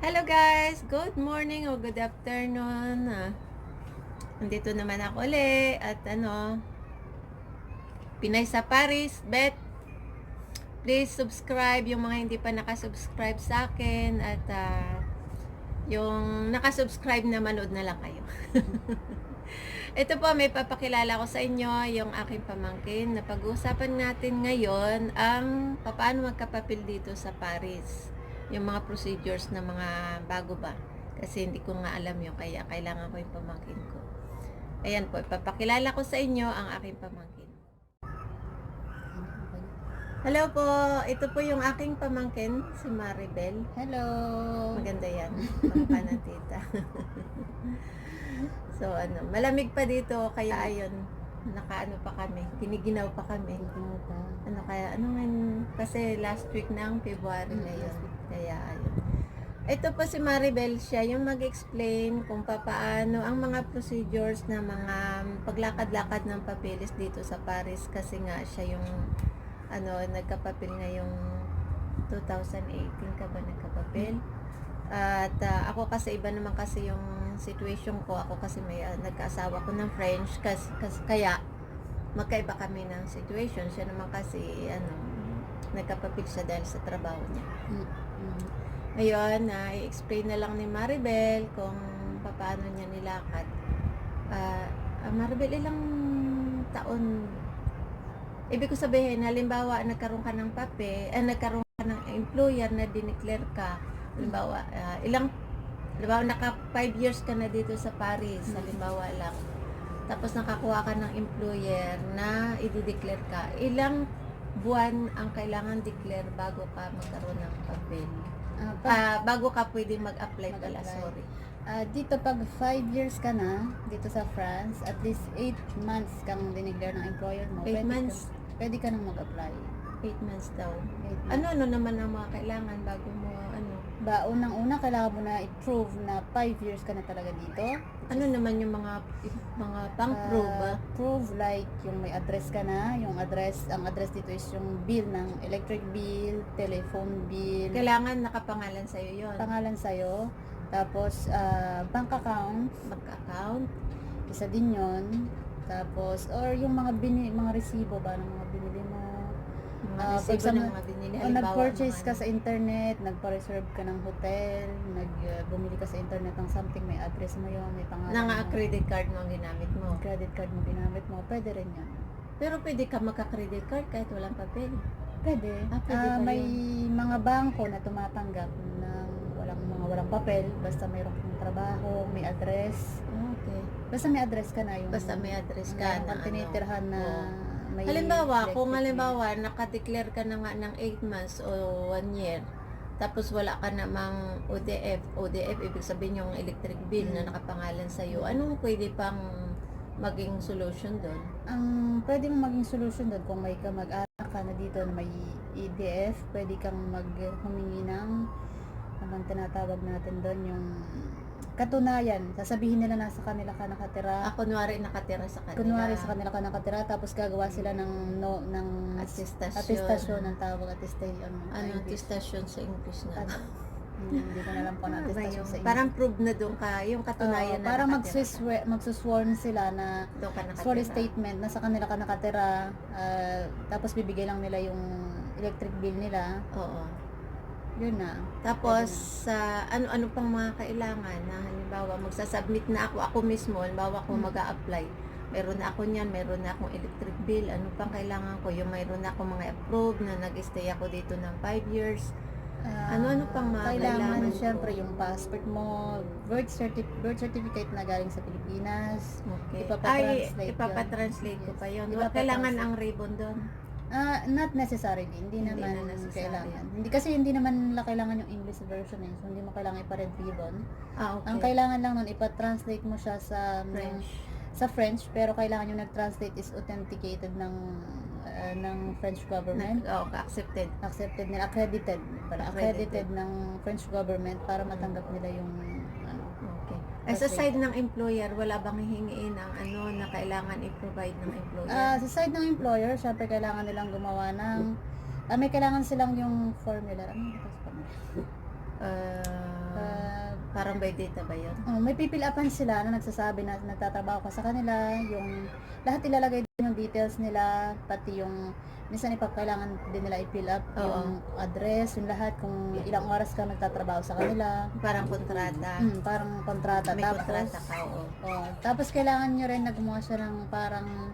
Hello guys! Good morning o good afternoon. Ah, nandito naman ako uli at ano, Pinay sa Paris. Bet, please subscribe yung mga hindi pa nakasubscribe sa akin at ah, yung nakasubscribe na manood na lang kayo. Ito po, may papakilala ko sa inyo yung aking pamangkin na pag-uusapan natin ngayon ang paano magkapapil dito sa Paris. Yung mga procedures na mga bago ba. Kasi hindi ko nga alam yung kaya kailangan ko yung pamangkin ko. Ayan po, papakilala ko sa inyo ang aking pamangkin. Hello po, ito po yung aking pamangkin, si Maribel. Hello. Maganda yan. Pampa ng tita. so ano, malamig pa dito kaya ayun, nakaano pa kami, kiniginaw pa kami. Ano kaya, ano nga, kasi last week na ang February Mm, na yun. Kaya ayun. Ito po si Maribel, siya yung mag-explain kung papaano ang mga procedures na mga paglakad-lakad ng papeles dito sa Paris kasi nga siya yung ano, nagkapapil ngayong 2018 ka ba nagkapapil? At ah, ako kasi iba naman kasi yung situation ko. Ako kasi may ah, nagkaasawa ko ng French kasi, kaya magkaiba kami ng situation. Siya naman kasi ano, nagkapapil siya dahil sa trabaho niya. Ngayon, na i-explain na lang ni Maribel kung paano niya nilakad. Ah, ah, Maribel, ilang taon? Ibig ko sabihin, halimbawa, nagkaroon ka ng pape, eh, nagkaroon ka ng employer na dineclare ka, halimbawa, ah, ilang, halimbawa, naka 5 years ka na dito sa Paris, halimbawa lang. Tapos nakakuha ka ng employer na i-declare ka. Ilang buwan ang kailangan declare bago ka magkaroon ng papel? Ah, pag, Ah, bago ka pwede mag-apply pala, sorry. ah, dito pag 5 years ka na dito sa France, at least 8 months kang diniglar ng employer mo. 8 pwede months, Ka, pwede ka nang mag-apply. 8 months daw. Eight months. Ano, ano naman ang mga kailangan bago mo, ano? Ba, unang-una kailangan mo na i-prove na 5 years ka na talaga dito. Ano naman yung mga, mga pang-prove ba? Ah, prove like yung may address ka na, yung address, ang address dito is yung bill ng electric bill, telephone bill, Kailangan nakapangalan sa'yo yon pangalan sa'yo, tapos ah, bank account, Mag-account. isa din yon tapos or yung mga bini, mga resibo ba ng mga binili mga binili. o Halimbawa, nag-purchase ka sa internet nagpa-reserve ka ng hotel nag uh, bumili ka sa internet ng something may address mo yun may pangalan Nang mo credit card mo ang ginamit mo. credit card mo ginamit mo pwede rin yan Pero pwede ka magka-credit card kahit walang papel. pwede, Ah, pwede Ah, pa may yun. mga bangko na tumatanggap ng walang mga walang papel basta mayroon kang trabaho may address Okay. basta may address ka na yung Basta may address ka na kang ano. tinitirhan na Oo. May Halimbawa, kung halimbawa, nakadeclare ka na nga ng 8 months o 1 year, tapos wala ka namang ODF, ODF, ibig sabihin yung electric bill na Mm. nakapangalan sa'yo, anong pwede pang maging solution doon? ang pwede mong maging solution doon kung may kamag-anak ka na dito na may EDF, pwede kang mag humingi ng anong tinatawag natin doon yung katunayan. Sasabihin nila nasa kanila ka nakatira. Ah, kunwari nakatira sa kanila. kunwari sa kanila ka nakatira tapos gagawa sila ng no ng Attestation. attestation ng tawag attestation ano, Ano, attestation sa English na. Ano? Hmm, hindi ko na alam kung ano Ano ba attestation sa English. Parang prove na doon ka, yung katunayan Oo, na parang nakatira magsuswe- magsusworn sila na ka. Doon ka nakatira. sorry statement na sa kanila ka nakatira ah, tapos bibigay lang nila yung electric bill nila Oo. Yun na Tapos, sa ano-ano pang mga kailangan na halimbawa, magsasubmit na ako, ako mismo, halimbawa ako Hmm. mag apply meron na ako niyan, meron na akong electric bill, ano pang kailangan ko, yung mayroon na ako mga approved na nag-stay ako dito ng 5 years. Ah, Ano-ano pang mga kailangan kailangan ko? syempre yung passport mo birth, certi- birth certificate na galing sa Pilipinas Okay. Ipapatranslate Ay, yun. ipapatranslate ko Yes. pa yun. Ipapatranslate. Kailangan ang ribbon doon. Ah, not necessarily. Hindi, Hindi naman na necessary. kailangan. Hindi kasi hindi naman nila kailangan yung English version eh. So hindi mo kailangan ipa-red ribbon. Ah, okay. Ang kailangan lang nun ipa-translate mo siya sa French. sa French pero kailangan yung nag-translate is authenticated ng ah, ng French government. Nag, oh, accepted. Accepted nila, accredited pala, Accredited. accredited ng French government para matanggap nila yung As Kasi- aside ng employer, wala bang hihingiin ang ano na kailangan i-provide ng employer? Ah, sa side ng employer, syempre kailangan nilang gumawa ng ah, may kailangan silang yung formula. Ano sa formula? Ah, Parang by data ba yun? Oh, may pipil upan sila na nagsasabi na nagtatrabaho ka sa kanila, yung lahat ilalagay din yung details nila, pati yung minsan ipapakailangan din nila i-fill up Oo. yung address, yung lahat, kung ilang oras ka nagtatrabaho sa kanila. Parang kontrata. Mm, parang kontrata. May tapos, kontrata ka, oo. oh, tapos kailangan nyo rin na gumawa siya ng parang,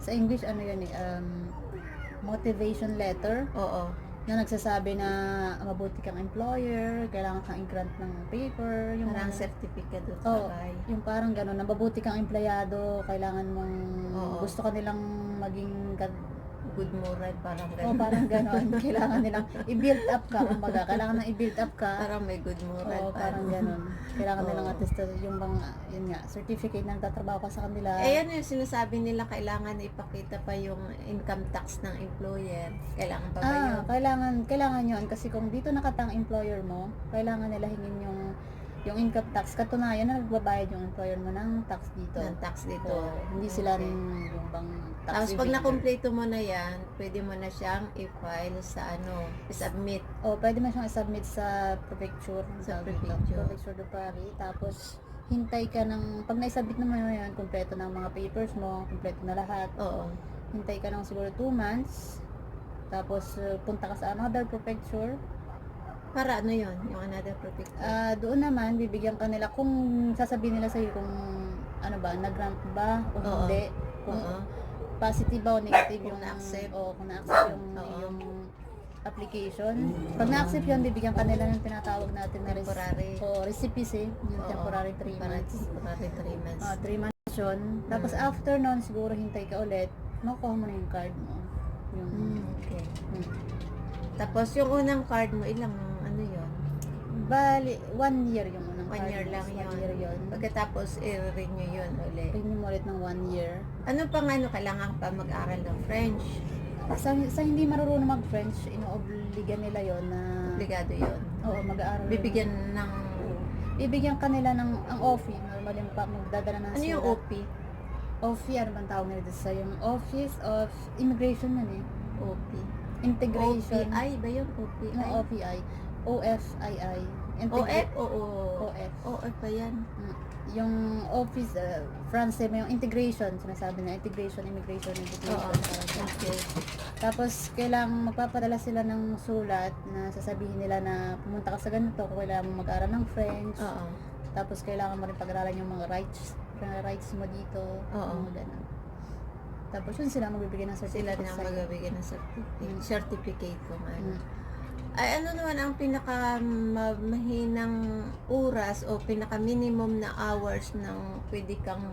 sa English ano yun eh, um, motivation letter Oo. Na nagsasabi na mabuti kang employer, kailangan kang i-grant ng paper, yung Parang certificate of sabay. yung parang gano'n, na mabuti kang empleyado, kailangan mong, Oo. gusto ka nilang maging, Good moral, parang o ganun. parang gano'n, kailangan nilang i-build up ka, kumbaga, kailangan na i-build up ka, Parang may good moral. o parang gano'n, kailangan Oo. nilang at least yung bang, yun nga, certificate na tatrabaho ka sa kanila, Eh, yan yung sinasabi nila, kailangan ipakita pa yung income tax ng employer. Kailangan pa ba ah, yun? kailangan, kailangan yun, kasi kung dito nakatang employer mo, kailangan nila hingin yung, yung income tax, katunayan na nagbabayad yung employer mo ng tax dito. Ng tax dito. So, hindi sila rin yung bang tax Tapos pag evader. nakompleto mo na yan, pwede mo na siyang i-file sa ano, i-submit. O, pwede mo siyang i-submit sa prefecture. Sa prefecture. Prefecture de Paris. Tapos, hintay ka ng, pag na-submit naman mo yan, kompleto ng mga papers mo, kompleto na lahat. Oo. Hintay ka ng siguro 2 months. Tapos, uh, punta ka sa another prefecture. Para ano yun, yung another protector. Ah, doon naman, bibigyan ka nila kung sasabihin nila sa'yo kung ano ba, nag-grant ba o Oo. hindi. Kung Oo. positive ba o negative Kung yung na-accept. o kung na-accept yung, Oo. yung application. Pag na-accept yun, bibigyan ka nila ng tinatawag natin na res- Temporary. o recipes eh, yung Oo. temporary 3 months. Temporary 3 months. Ah, 3 months yun. Tapos Mm. after nun, siguro hintay ka ulit, makukuha mo na yung card mo. Yung, Hmm, okay. mm. Tapos yung unang card mo, ilang ano yun? Bali, one year yung unang One year lang One yun. year yun. Pagkatapos i-renew yun ulit. Renew mo ulit ng one year. Ano pang ano, kailangan pa mag-aral ng French? Sa, sa hindi marunong mag-French, inoobliga nila yon na Obligado yun. oo, mag-aaral. Bibigyan ng... Bibigyan ka nila ng ang OFI, normal yung pa magdadala ng Ano yung sulat. OP? OFI, ano bang tawag nila sa yung Office of Immigration yun eh. OP. Integration. OPI ba yun? OPI? Yung OFI. OFII. OF Integra- o O? OF. OF ba yan? Mm. Yung office, uh, France, eh, may yung integration, sinasabi na integration, immigration, integration. Oo. parang ganun. Okay. Tapos, kailangan magpapadala sila ng sulat na sasabihin nila na pumunta ka sa ganito, kung kailangan mo mag-aral ng French. Oo. Tapos, kailangan mo rin pag-aralan yung mga rights, mga rights mo dito. Oo. Mga ganun. Tapos, yun sila magbibigay ng Sila certificate na sa'yo. magbibigay ng certificate, certificate kung ano. Mm. Ay, ano naman ang pinaka ma- mahinang oras o pinaka minimum na hours ng pwede kang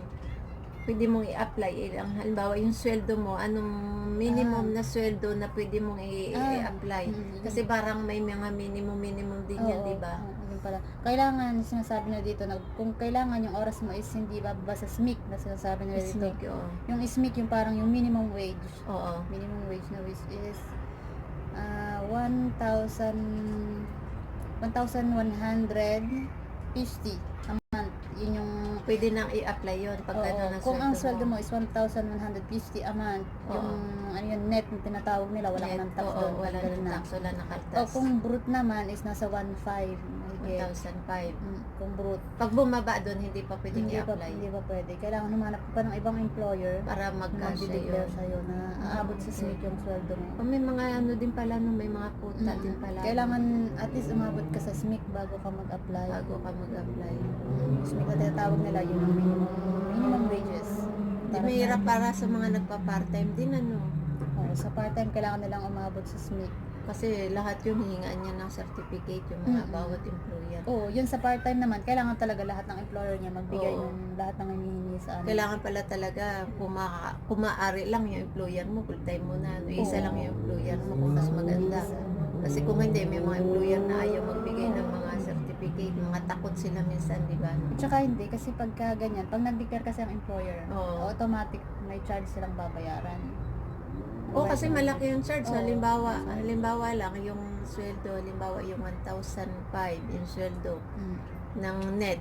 pwede mong i-apply? Ilang halimbawa yung sweldo mo anong minimum na sweldo na pwede mong Ah, i-apply? mm, kasi parang may mga minimum minimum din yan Oo, di ba? yun pala. Kailangan, sinasabi na dito, na kung kailangan yung oras mo is hindi bababa sa SMIC na sinasabi nila dito. SMIC oo. Yung SMIC, yung parang yung minimum wage. oo. Minimum wage na which is uh, 1,000 1,150 a month. Yun yung pwede nang i-apply yun pag Oo, ang kung ang sweldo mo is 1,150 a month, Oo. yung ano yun, net na tinatawag nila, wala ka Net, ng tax oo, doon. wala ng tax wala na O kaltas kung brut naman is nasa 1,500 mahigit. 1,005 Mm, Kung brut. pag bumaba doon hindi pa pwedeng Hindi pa, i-apply hindi pa pwede. Kailangan humanap pa ng ibang employer para mag-declare yun sa'yo na aabot sa SMIC yung sweldo mo. O may mga ano din pala, no, may mga quota Mm. din pala. Kailangan at least umabot ka sa SMIC bago ka mag-apply. bago ka mag-apply. Mm, SMIC na tinatawag nila yun ang minimum, minimum wages. Di Para mahirap para sa mga nagpa-part-time din ano. Oo, sa part-time kailangan nilang umabot sa SMIC. Kasi lahat yung hihingaan niya ng certificate yung mga Mm-mm. bawat employer. Oo, yun sa part-time naman, kailangan talaga lahat ng employer niya magbigay Oo. ng lahat ng hinihingi sa ano. Kailangan pala talaga puma kumaari lang yung employer mo, full time mo na. No, isa Oo. lang yung employer mo kung mas maganda. Kasi kung hindi, may mga employer na ayaw magbigay ng mga certificate, mga takot sila minsan, di ba? At saka hindi, kasi pagka ganyan, pag nag-declare kasi ang employer, Oo. automatic may charge silang babayaran. O kasi malaki yung charge. Oo. Halimbawa, halimbawa lang yung sweldo, halimbawa yung 1,005 yung sweldo Mm. ng net.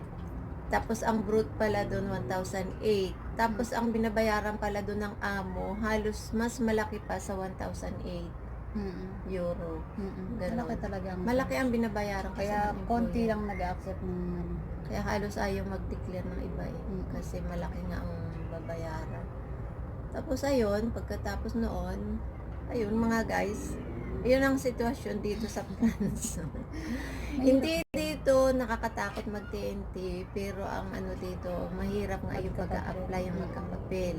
Tapos ang brute pala doon 1,008. Tapos ang binabayaran pala doon ng amo, halos mas malaki pa sa 1,008. Mm-mm. euro. Mm-mm. Malaki talaga ang Malaki ang binabayaran kasi Kaya konti employer. lang nag-accept ng ano. Kaya halos ayaw mag-declare ng iba eh. Mm. Kasi malaki nga ang babayaran. Tapos ayun, pagkatapos noon, ayun mga guys, yun ang sitwasyon dito sa France. Hindi dito nakakatakot mag-TNT, pero ang ano dito, mahirap nga yung pag-a-apply ang magkapapel.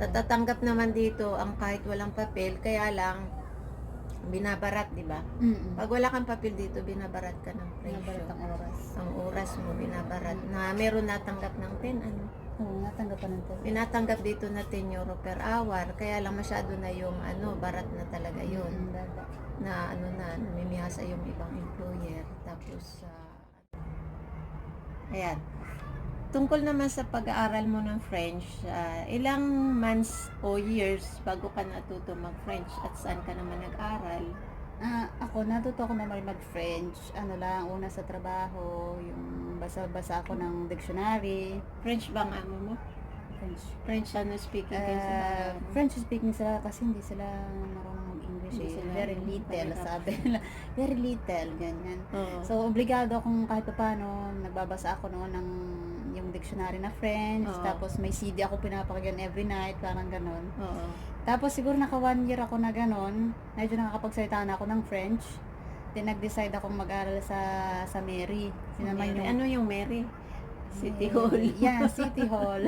Natatanggap naman dito ang kahit walang papel, kaya lang binabarat, di ba? Mm-mm. Pag wala kang papel dito, binabarat ka ng presyo. ang oras. Ang oras mo binabarat na meron natanggap ng 10 ano. Oo, natanggapan ng test. Binatanggap dito na 10 euro per hour, kaya lang masyado na yung ano, barat na talaga yun. Mm, baba. Na ano na, namimihasa yung ibang employer. Tapos, ah, ayan. Tungkol naman sa pag-aaral mo ng French, ah, ilang months o years bago ka natuto mag-French at saan ka naman nag-aral? Ah, ako, natuto ako naman mag-French. Ano lang, una sa trabaho, yung basa-basa ako ng dictionary. French ba ang amo mo? French. French ano speaking kayo Ah, bahay mo? French speaking sila kasi hindi sila marunong mag-English. Hindi eh. sila Very little, sabi nila. Very little, ganyan. Oo. So, obligado akong kahit pa paano, nagbabasa ako noon ng yung dictionary na French. Oo. Tapos may CD ako pinapakinggan every night, parang ganon. Oo. Tapos siguro naka one year ako na ganon, medyo nakakapagsalita na ako ng French. Then nag-decide akong mag-aral sa sa Mary. Yun naman Mary. yung Ano yung Mary? City. Hall. Yeah, City Hall.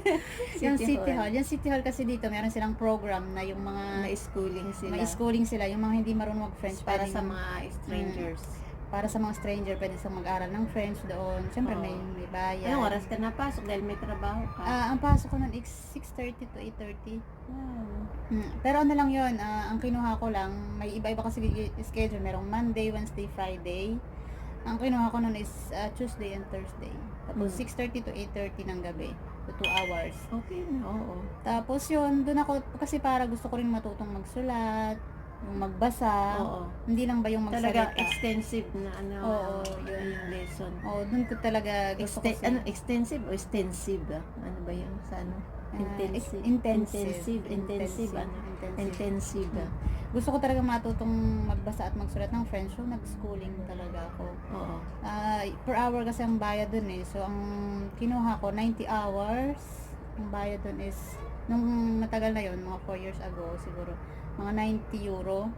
yung City City Hall. Hall. Yung City Hall kasi dito, meron silang program na yung mga May schooling sila. may schooling sila, yung mga hindi marunong mag-French para sa mga strangers. Para sa mga stranger, pwede sa mag-aral ng French doon. Siyempre Oo. may, may bayan. Anong oras ka napasok dahil may trabaho ka? Ah, ang pasok ko nun is 6.30 to 8.30. wow. Mm, Pero ano lang yun, ah, ang kinuha ko lang, may iba-iba kasi i- schedule. Merong Monday, Wednesday, Friday. Ang kinuha ko nun is ah, Tuesday and Thursday. Tapos Mm. 6.30 to 8.30 ng gabi. So 2 hours. Okay na, oo. Tapos yun, doon ako, kasi para gusto ko rin matutong magsulat, yung magbasa. Oo. Hindi lang ba yung Talaga magsalita. extensive na ano, Oo, yun yun. yung lesson. Oo, doon ko talaga gusto Exten- ko ano, extensive o extensive ah? Ano ba yun sa ano? Ah, intensive. intensive. Intensive. Intensive. Ano? Intensive. Intensive ah. Gusto ko talaga matutong magbasa at magsulat ng French, so nag-schooling talaga ako. Oo. Ah, per hour kasi ang bayad dun eh. So, ang kinuha ko, 90 hours. Ang bayad dun is, nung matagal na yon mga 4 years ago siguro, mga 90 euro.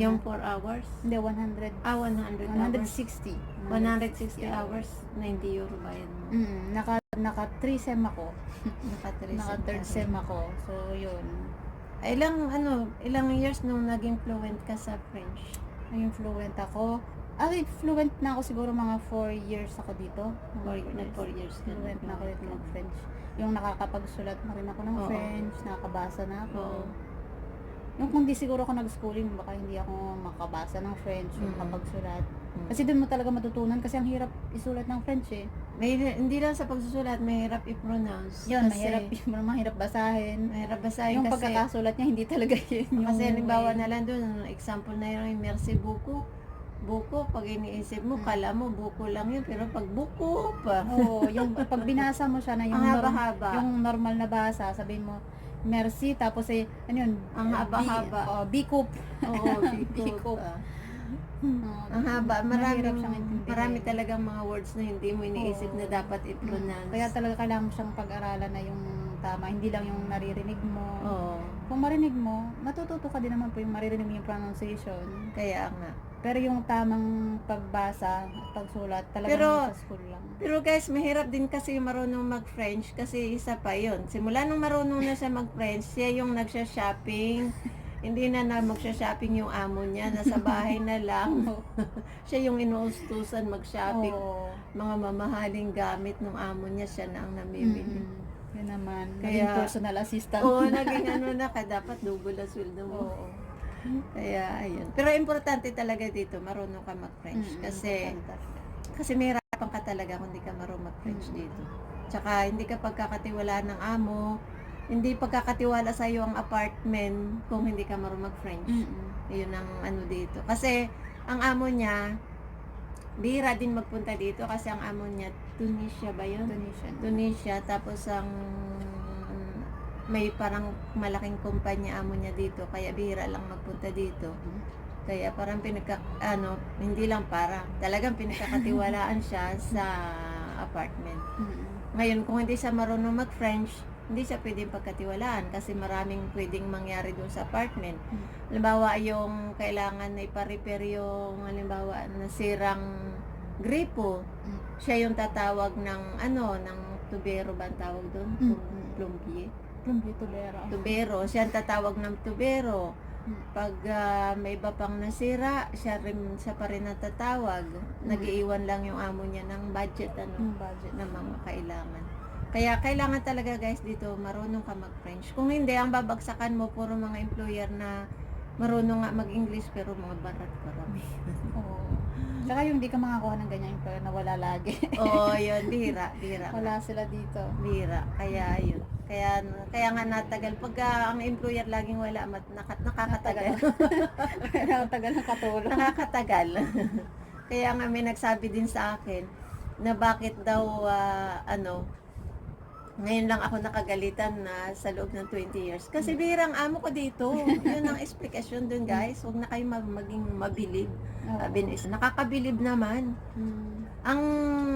Yung 4 hours? Hindi, 100. Ah, 100 hours. 160. 160 hours, 90 euro bayad mo. Mm, naka, naka 3 sem ako. Naka 3 Naka 3 sem ako. So, yun. Ilang ano, ilang years nung naging fluent ka sa French? Naging fluent ako. Ah, fluent na ako siguro mga 4 years ako dito. Four, Mga nag 4 years Fluent na ako dito mag-French. Yung nakakapagsulat na rin ako ng Oo. French, nakakabasa na ako. Oo. Yung kung di siguro ako nag-schooling, baka hindi ako makabasa ng French, yung Mm. makapagsulat. Mm. Kasi doon mo talaga matutunan kasi ang hirap isulat ng French eh. May, hindi lang sa pagsusulat, mahirap i-pronounce. Yun, Kasi mahirap, mahirap basahin. Mahirap basahin yung kasi. pagkakasulat niya, hindi talaga yun. Yung kasi halimbawa way. na lang doon, example na yun, yung merci beaucoup. Buko, pag iniisip mo, Mm. kala mo buko lang yun, pero pag buko pa. Oo, yung pag binasa mo siya na yung, norm- haba-haba. yung normal na basa, sabihin mo, merci, tapos eh, ano yun? Ang haba-haba. Bi, oh, bikup. Oo, pa. pa. Oh, Ang haba, intindihin. marami talagang mga words na hindi mo iniisip Oo. na dapat i-pronounce. Kaya talaga kailangan mo siyang pag-aralan na yung tama, hindi lang yung naririnig mo. Oo, Kung marinig mo, matututo ka din naman po yung maririnig mo yung pronunciation. kaya nga. Pero yung tamang pagbasa at pagsulat, talagang Pero- sa school lang. Pero guys, mahirap din kasi yung marunong mag-French kasi isa pa yon. Simula nung marunong na siya mag-French, siya yung nagsha-shopping. Hindi na na magsha-shopping yung amo niya, nasa bahay na lang. siya yung inuustusan mag-shopping. Oo. Mga mamahaling gamit ng amo niya, siya na ang namimili. Mm-mm. Yun naman. Kaya- Kaya, personal assistant. Oo, naging ano na ka, dapat double ang sweldo mo. Oo. Kaya, ayun. Pero importante talaga dito, marunong ka mag-French. Mm-mm, Kasi. Kasi may hirapan ka talaga kung hindi ka marunong mag-French Mm. dito. Tsaka hindi ka pagkakatiwala ng amo, hindi pagkakatiwala sa iyo ang apartment kung hindi ka marunong mag-French. Mm-mm. Yun ang ano dito. Kasi ang amo niya, bihira din magpunta dito kasi ang amo niya, Tunisia ba yun? Indonesian. Tunisia, tapos ang may parang malaking kumpanya amo niya dito, kaya bihira lang magpunta dito. Kaya parang pinagka, ano, hindi lang para, talagang pinagkakatiwalaan siya sa apartment. Mm-mm. Ngayon, kung hindi siya marunong mag-French, hindi siya pwedeng pagkatiwalaan kasi maraming pwedeng mangyari doon sa apartment. Mm. Halimbawa, yung kailangan na ipa-repair yung, halimbawa, nasirang gripo, Mm. siya yung tatawag ng, ano, ng tubero ba ang tawag doon? Mm. Plum- Plumbier? Plumbly tubera. Tubero. Siya ang tatawag ng tubero. Mm. Pag ah, may iba pang nasira, siya, rin, siya pa rin ang tatawag. Nag-iiwan lang yung amo niya ng budget, ano, Yung budget. ng mga kailangan. Kaya kailangan talaga guys dito marunong ka mag-French. Kung hindi, ang babagsakan mo puro mga employer na marunong nga mag-English pero mga barat parami. Oo. Tsaka yung di ka makakuha ng ganyan pero nawala lagi. Oo, yun, bihira, bihira. Wala sila dito. Bihira. Kaya yun. Kaya kaya nga natagal. Pagka ang employer laging wala, mat, nakat, nakakatagal. Kaya tagal ng katulong. nakakatagal. kaya nga may nagsabi din sa akin na bakit daw ah, ano ngayon lang ako nakagalitan na sa loob ng 20 years. Kasi birang amo ko dito. Yun ang explanation dun guys. Huwag na kayo mag- maging mabilib. Isa, nakakabilib naman. Mm. Ang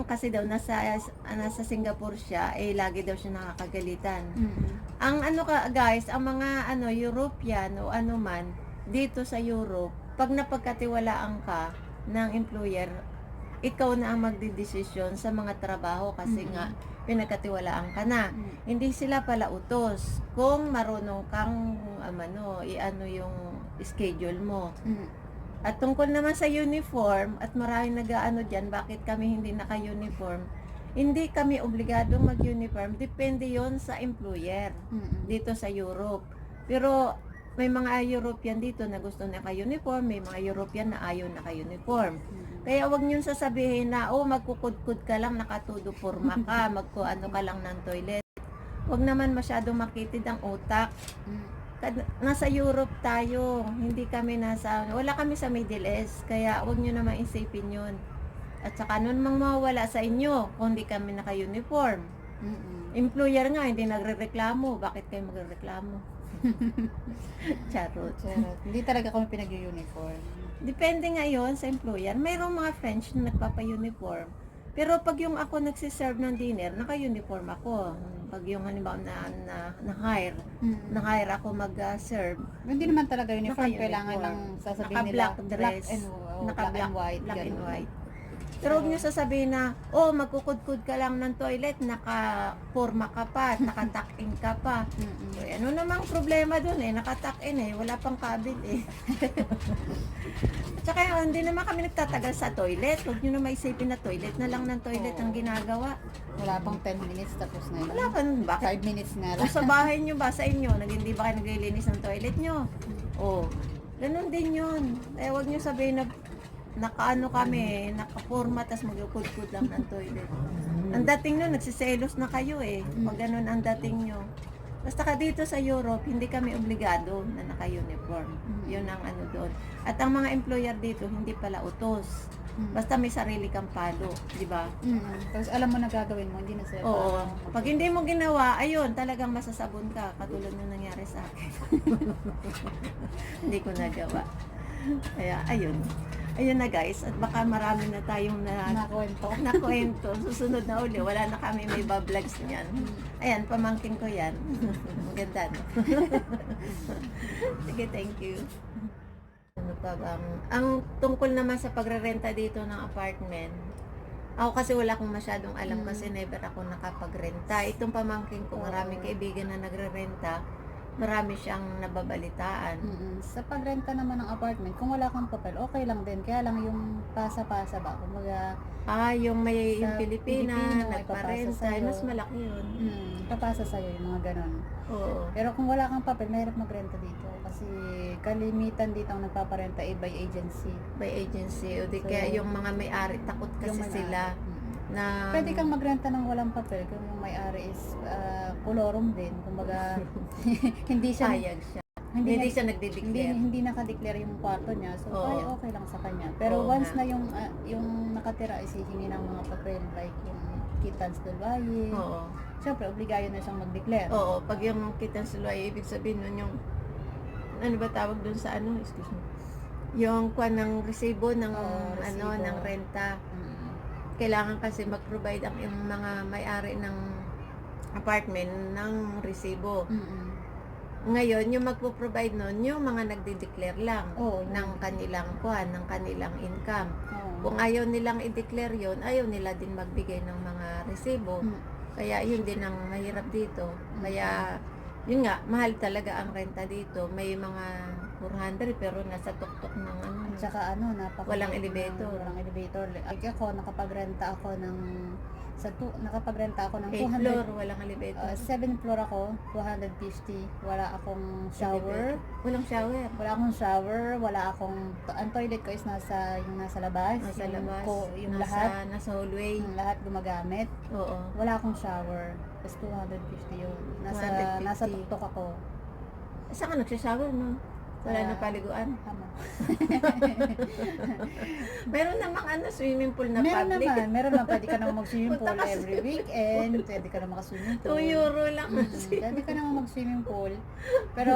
kasi daw nasa nasa Singapore siya, eh lagi daw siya nakakagalitan. Mm. Ang ano ka guys, ang mga ano European o ano man dito sa Europe, pag napagkatiwalaan ka ng employer, ikaw na ang magdidesisyon sa mga trabaho kasi Mhm. nga pinagkatiwalaan ka na. Mm. Hindi sila pala utos. Kung marunong kang um, ano, i-ano yung schedule mo. Mm. At tungkol naman sa uniform, at maraming nag-ano dyan, bakit kami hindi naka-uniform? Hindi kami obligadong mag-uniform. Depende yon sa employer Mm. dito sa Europe. Pero may mga European dito na gusto naka-uniform, may mga European na ayaw naka-uniform. Mm. Kaya wag niyo sasabihin na, oh, magkukudkud ka lang, nakatudo forma ka, magkuano ka lang ng toilet. Wag naman masyadong makitid ang utak. Nasa Europe tayo, hindi kami nasa, wala kami sa Middle East, kaya wag nyo naman isipin yun. At saka nun mang mawawala sa inyo kung hindi kami naka-uniform. Employer nga, hindi nagre-reklamo. Bakit kayo magre-reklamo? Charot. Charot. Hindi talaga kami pinag-uniform. Depende nga yon sa employer. Mayroong mga French na nagpapa-uniform. Pero pag yung ako nagsiserve ng dinner, naka-uniform ako. Pag yung halimbawa na, na, na-hire, Mm. na-hire ako mag-serve, Hindi naman talaga uniform, Naka-uniform. kailangan lang sasabihin Naka-black nila dress. black and, oh, Naka-black- black and white. black and white. Pero huwag nyo sasabihin na, oh, magkukudkud ka lang ng toilet, naka-forma ka pa, naka-tuck-in ka pa. Mm-mm. So, ano namang problema dun eh, naka-tuck-in eh, wala pang kabit eh. At saka hindi naman kami nagtatagal sa toilet. Huwag nyo na maisipin na toilet na lang ng toilet ang ginagawa. Wala pang 10 minutes tapos na yun. Wala ka nun, bakit? 5 minutes nga O lang. sa bahay nyo ba, sa inyo, nag, hindi ba kayo naglilinis ng toilet nyo? O, ganun din yun. Eh, huwag nyo sabihin na nakaano kami, nakaporma, tas magkukudkud lang ng toilet. Ang dating nun, nagsiselos na kayo eh. Pag ganun ang dating nyo. Basta ka dito sa Europe, hindi kami obligado na naka-uniform. Mm. Yun ang ano doon. At ang mga employer dito, hindi pala utos. Mm. Basta may sarili kang palo, di ba? Mm-mm. Tapos alam mo na gagawin mo, hindi na sila Oo. Pag hindi mo ginawa, ayun, talagang masasabon ka. Katulad nung nangyari sa akin. hindi ko nagawa. Kaya, ayun. Ayun na guys. At baka marami na tayong na, nakwento. nakwento. Susunod na uli. Wala na kami may bablogs niyan. Ayan, pamangkin ko yan. Maganda, no? Sige, thank you. Ano pa bang... Ang tungkol naman sa pagrerenta dito ng apartment, ako kasi wala akong masyadong alam Mm. kasi never ako nakapagrenta. Itong pamangkin ko, maraming Oo. kaibigan na nagrerenta, marami siyang nababalitaan. Mm-mm. Sa pagrenta naman ng apartment, kung wala kang papel, okay lang din. Kaya lang yung pasa-pasa ba? Kumbaga, Ah, yung may yung Pilipina, Pilipino, nagparenta, sa'yo. mas malaki yun. mm, papasa sa'yo yung mga ganon. Oo. Pero kung wala kang papel, mahirap magrenta dito. Kasi kalimitan dito ang nagpaparenta ay by agency. By agency, o di So, kaya yung mga may-ari, takot kasi Yung may-ari. sila Mm. Na... Pwede kang magrenta ng walang papel kung yung may-ari is ah, kolorum din. Kumbaga, hindi siya Payag siya. hindi, Hindi, na- siya hindi nagde-declare. hindi nakadeclare yung kwarto niya. So, Oo. ay okay lang sa kanya. Pero Oo once nga. na yung ah, yung nakatira is hihingi ng mga papel like yung Kitans del Valle. Oo. Siyempre, obligado na siyang mag-declare. Oo, pag yung kita sa luay, ibig sabihin nun yung, ano ba tawag dun sa ano, excuse me, yung kwan ng resibo ng, Oo, ano, resibo. ng renta. Mm. Kailangan kasi mag-provide ang yung mga may-ari ng apartment ng resibo. Mm-mm. Ngayon, yung magpo-provide nun, yung mga nagde-declare lang yun. ng kanilang kwan, ng kanilang income. Oo. Kung ayaw nilang i-declare yun, ayaw nila din magbigay ng mga resibo. Mm. Kaya yun din ang mahirap dito. Kaya yun nga, mahal talaga ang renta dito. May mga 400 pero nasa tuktok ng ano. At saka ano, napaka Walang elevator. Walang elevator. Like ako, nakapagrenta ako ng sa tu, nakapagrenta ako ng 8 200 floor, walang elevator. Uh, 7 floor ako, 250. Wala akong shower. Walang shower. Wala akong shower, wala akong ang toilet ko is nasa yung nasa labas, Nasa yung labas. ko, yung nasa, lahat, Nasa hallway. yung lahat gumagamit. Oo. Wala akong shower. Tapos 250 yun. Nasa 250. nasa tuktok ako. Saan ka nagsashower, no? Wala na paliguan. Tama. Meron namang ano, swimming pool na meron public. naman, meron naman. Pwede ka naman mag-swimming Punta pool ka every weekend. Pwede ka naman mag-swimming 2 pool. euro lang. Mm, pwede ka naman mag-swimming pool. Pero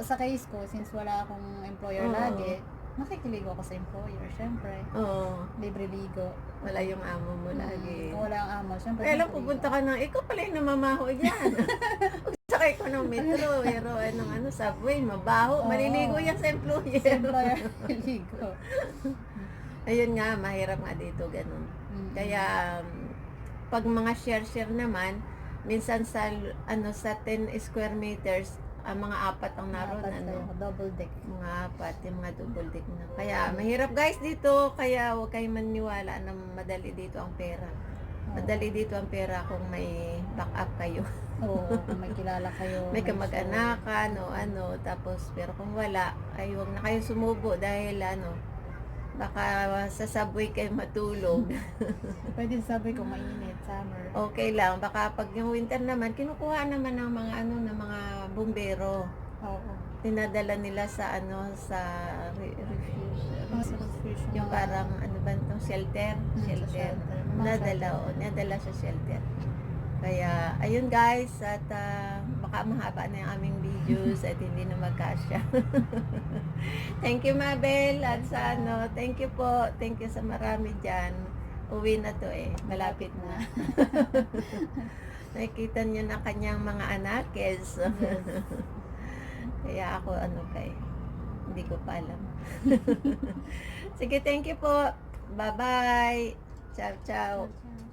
sa case ko, since wala akong employer Oo. lagi, nakikiligo ako sa employer, syempre. Oo. Libre ligo. Wala yung amo mo Mm, lagi. Kung wala ang amo, syempre. Libre pupunta ka na, ikaw pala yung namamaho dyan. Sakay ko ng metro, pero anong ano, subway, mabaho. Maliligo yan sa employer. Employer, ligo. Ayun nga, mahirap nga dito, ganun. Mm. Kaya, um, pag mga share-share naman, minsan sa, ano, sa 10 square meters, ang mga apat ang naroon, Apat ano, kayo, double deck. mga apat, yung mga double deck na. Kaya, mahirap guys dito, kaya huwag kayong maniwala na madali dito ang pera. Madali dito ang pera kung may backup kayo. Oo, kung may kilala kayo. may kamag-anakan o ano, tapos pero kung wala, ay huwag na kayo sumubo dahil ano, baka sa subway kayo matulog. Pwede sabi ko mainit, summer. okay lang, baka pag yung winter naman, kinukuha naman ng mga ano, ng mga bumbero. Oo. Tinadala nila sa ano, sa re- refuge. Mga sa confusion. Yung parang ano ba itong shelter? Mm, sa Shelter. shelter. Mga Nadala, o, nadala sa shelter. Kaya, ayun guys, at ah, baka mahaba na yung aming videos at hindi na magkasya. thank you Mabel at sa ano, thank you po, thank you sa marami dyan. Uwi na to eh, malapit na. Nakikita niyo na kanyang mga anakes. Yes. Kaya ako ano kay, hindi ko pa alam. Sige, thank you po. Bye-bye. Ciao, ciao. Ciao.